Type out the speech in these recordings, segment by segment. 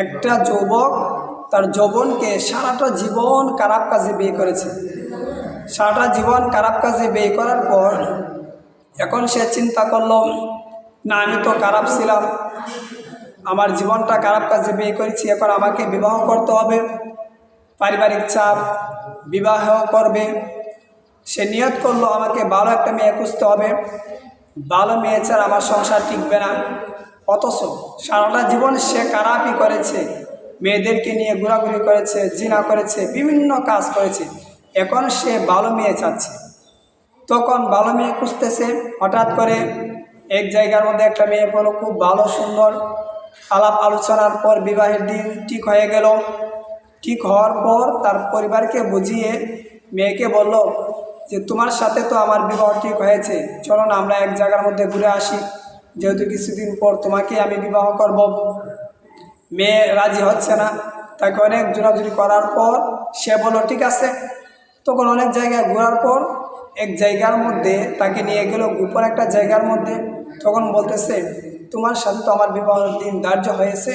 একটা যুবক তার যৌবনকে সারাটা জীবন খারাপ কাজে বিয়ে করেছে। সারাটা জীবন খারাপ কাজে বিয়ে করার পর এখন সে চিন্তা করল, না, আমি তো খারাপ ছিলাম। আমার জীবনটা খারাপ কাজে বিয়ে করেছি, এখন আমাকে বিবাহ করতে হবে। পারিবারিক চাপ, বিবাহ করবে। সে নিয়ত করল, আমাকে ভালো একটা মেয়ে খুঁজতে হবে। ভালো মেয়ে ছাড়া আমার সংসার টিকবে না। অথচ সারাটা জীবন সে খারাপই করেছে, মেয়েদেরকে নিয়ে ঘোরাঘুরি করেছে, জিনা করেছে, বিভিন্ন কাজ করেছে। এখন সে ভালো মেয়ে চাচ্ছে। তখন ভালো মেয়ে খুঁজতেছে, হঠাৎ করে এক জায়গার মধ্যে একটা মেয়ে বলো খুব ভালো, সুন্দর। আলাপ আলোচনার পর বিবাহের দিন ঠিক হয়ে গেল। ঠিক হওয়ার পর তার পরিবারকে বুঝিয়ে মেয়েকে বলল যে, তোমার সাথে তো আমার বিবাহ ঠিক হয়েছে। চলো না, আমরা এক জায়গার মধ্যে ঘুরে আসি। যেহেতু কিছুদিন পর তোমাকে আমি বিবাহ করব, মেয়ে রাজি হচ্ছে না, তাকে অনেক জোরাজুরি করার পর সে বলো ঠিক আছে। তখন অনেক জায়গায় ঘোরার পর এক জায়গার মধ্যে তাকে নিয়ে গেল, গোপন একটা জায়গার মধ্যে। তখন বলতেছে, তোমার সাথে তো আমার বিবাহের দিন ধার্য হয়েছে,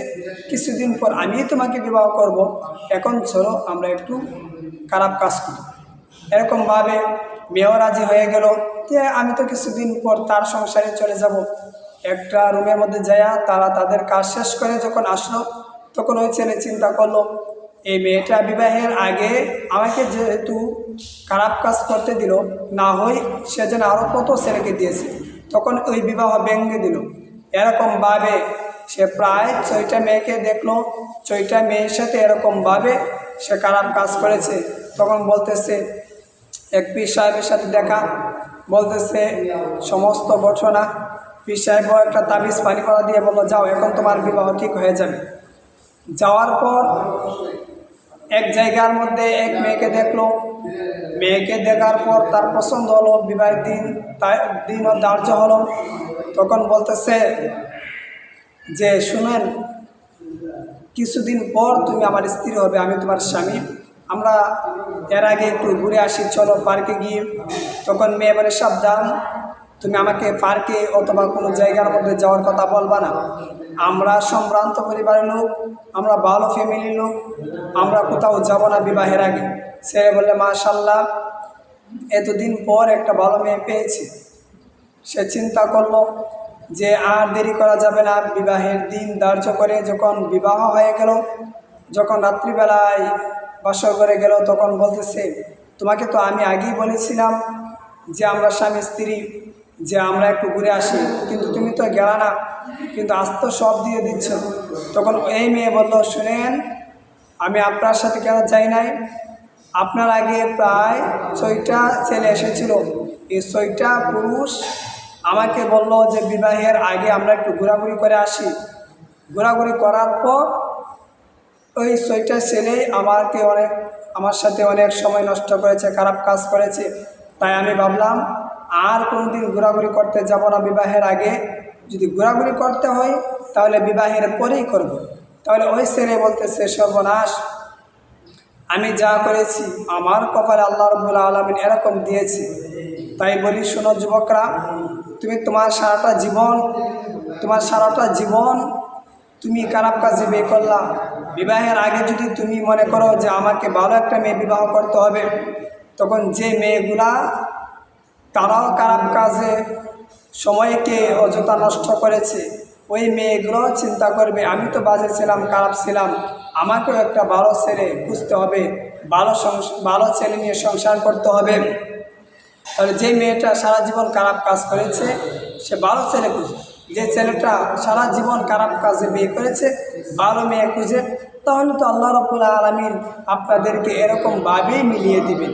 কিছুদিন পর আমিই তোমাকে বিবাহ করব। এখন চলো, আমরা একটু খারাপ কাজ করি। এরকমভাবে মেয়েও রাজি হয়ে গেল যে আমি তো কিছুদিন পর তার সংসারে চলে যাব। একটা রুমের মধ্যে যায়া তারা তাদের কাজ শেষ করে যখন আসলো, তখন ওই ছেলে চিন্তা করল, এই মেয়েটা বিবাহের আগে আমাকে যেহেতু খারাপ কাজ করতে দিল, না হয় সে যেন আরও কত ছেলেকে দিয়েছে। তখন ওই বিবাহ ভেঙে দিল। এরকমভাবে সে প্রায় ছয়টা মেয়েকে দেখল, ছয়টা মেয়ের সাথে এরকমভাবে সে খারাপ কাজ করেছে। তখন বলতেছে, এক পীর সাহেবের সাথে দেখা। বলতেছে, সমস্ত ঘটনা পীর সাহেব একটা তাবিজ পানি করা দিয়ে বলল, যাও, এখন তোমার বিবাহ ঠিক হয়ে যাবে। যাওয়ার পর এক জায়গার মধ্যে এক মেয়েকে দেখল। মেয়েকে দেখার পর তার পছন্দ হলো, বিবাহের দিন তাই, দিনও ধার্য হলো। তখন বলতেছে যে, শুনেন, কিছুদিন পর তুমি আমার স্ত্রী হবে, আমি তোমার স্বামী। আমরা এর আগে একটু ঘুরে আসি, চলো পার্কে গিয়ে। তখন মেয়ে বলে, সাবধান তুমি আমাকে পার্কে অথবা কোনো জায়গার মধ্যে যাওয়ার কথা বলবা না। আমরা সম্ভ্রান্ত পরিবারের লোক, আমরা ভালো ফ্যামিলির লোক, আমরা কোথাও যাব না বিবাহের আগে। ছেলে বললে, মাশাল্লাহ, এতদিন পর একটা ভালো মেয়ে পেয়েছি। সে চিন্তা করল যে আর দেরি করা যাবে না, বিবাহের দিন ধার্য করে যখন বিবাহ হয়ে গেল, যখন রাত্রিবেলায় বাসর করে গেল, তখন বলতেছে, তোমাকে তো আমি আগেই বলেছিলাম যে আমরা স্বামী স্ত্রী যে আমরা একটু ঘুরে আসি, কিন্তু তুমি তো গেলা না। কিন্তু আজ তো সব দিয়ে দিচ্ছ। তখন এই মেয়ে বলল, শুনেন, আমি আপনার সাথে কেন যাই নাই? আপনার আগে প্রায় ছয়টা ছেলে এসেছিল। এই ছয়টা পুরুষ আমাকে বলল যে বিবাহের আগে আমরা একটু ঘোরাঘুরি করে আসি। ঘোরাঘুরি করার পর ওই ছয়টা ছেলে আমাকে অনেক, আমার সাথে অনেক সময় নষ্ট করেছে, খারাপ কাজ করেছে। তাই আমি ভাবলাম আর কোনো দিন ঘোরাঘুরি করতে যাব না বিবাহের আগে। যদি ঘোরাঘুরি করতে হয়, তাহলে বিবাহের পরেই করব। তাহলে ওই ছেলে বলতেছে, সর্বনাশ, আমি যা করেছি, আমার কপালে আল্লাহ রবুল্লা আলমিন এরকম দিয়েছে। তাই বলি, শোনো যুবকরা, তুমি তোমার সারাটা জীবন, তোমার সারাটা জীবন তুমি খারাপ কাজে বিয়ে করলা। বিবাহের আগে যদি তুমি মনে করো যে আমাকে ভালো একটা মেয়ে বিবাহ করতে হবে, তখন যে মেয়েগুলা তারাও খারাপ কাজে সময়কে অযথা নষ্ট করেছে। ওই মেয়েগুলো চিন্তা করবে, আমি তো বাজে ছিলাম, খারাপ ছিলাম। আমাকেও একটা ভালো ছেলে খুঁজতে হবে, ভালো ভালো ছেলে নিয়ে সংসার করতে হবে। তাহলে যে মেয়েটা সারা জীবন খারাপ কাজ করেছে, সে ভালো ছেলে খুঁজে। যে ছেলেটা সারা জীবন খারাপ কাজে বিয়ে করেছে, ভালো মেয়ে খুঁজে, তাহলে তো আল্লাহ রবুল আলমিন আপনাদেরকে এরকমভাবেই মিলিয়ে দিবেন।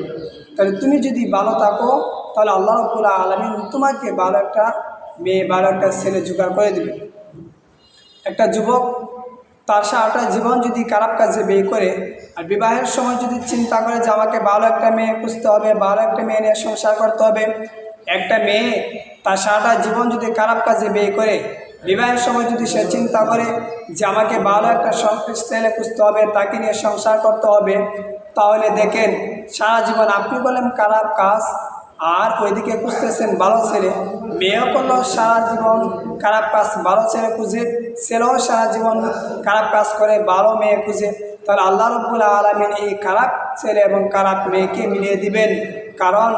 তাহলে তুমি যদি ভালো থাকো তাহলে আল্লাহ রবুল আলমিন তোমাকে ভালো একটা মেয়ে, ভালো একটা ছেলে জোগাড় করে দেবে একটা যুবক, তার সারাটা জীবন যদি খারাপ কাজে বিয়ে করে, আর বিবাহের সময় যদি চিন্তা করে যে আমাকে ভালো একটা মেয়ে খুঁজতে হবে, ভালো একটা মেয়ে নিয়ে সংসার করতে হবে, একটা মেয়ে তার সারাটা জীবন যদি খারাপ কাজে বিয়ে করে, বিবাহের সময় যদি সে চিন্তা করে যে আমাকে ভালো একটা ছেলে খুঁজতে হবে, তাকে নিয়ে সংসার করতে হবে, তাহলে দেখেন সারা জীবন আপনি বলেন খারাপ কাজ আর ওইদিকে খুঁজতেছেন ভালো ছেলে। মেয়েও করল সারা জীবন খারাপ কাজ, ভালো ছেলে খুঁজে, ছেলেও সারা জীবন খারাপ কাজ করে, ভালো মেয়ে খুঁজে। তাহলে আল্লাহ রব্বুল আলমিন এই খারাপ ছেলে এবং খারাপ মেয়েকে মিলিয়ে দিবেন। কারণ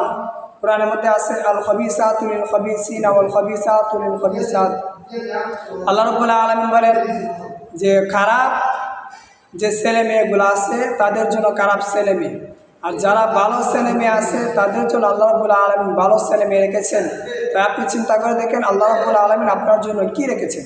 কোরআনের মধ্যে আছে, আল খবিসাতুল খবিসিন আল খবিসাতুল খবিসাত। আল্লাহ রব্বুল আলমিন বলেন যে খারাপ যে ছেলে মেয়েগুলো আছে, তাদের জন্য খারাপ ছেলে মেয়ে। আর যারা ভালো ছেলে মেয়ে আছে, তাদের জন্য আল্লাহ রবুল্লা আলমিন ভালো ছেলে মেয়ে রেখেছেন। তাই আপনি চিন্তা করে দেখেন, আল্লাহ রবুল্লা আলমিন আপনার জন্য কি রেখেছেন?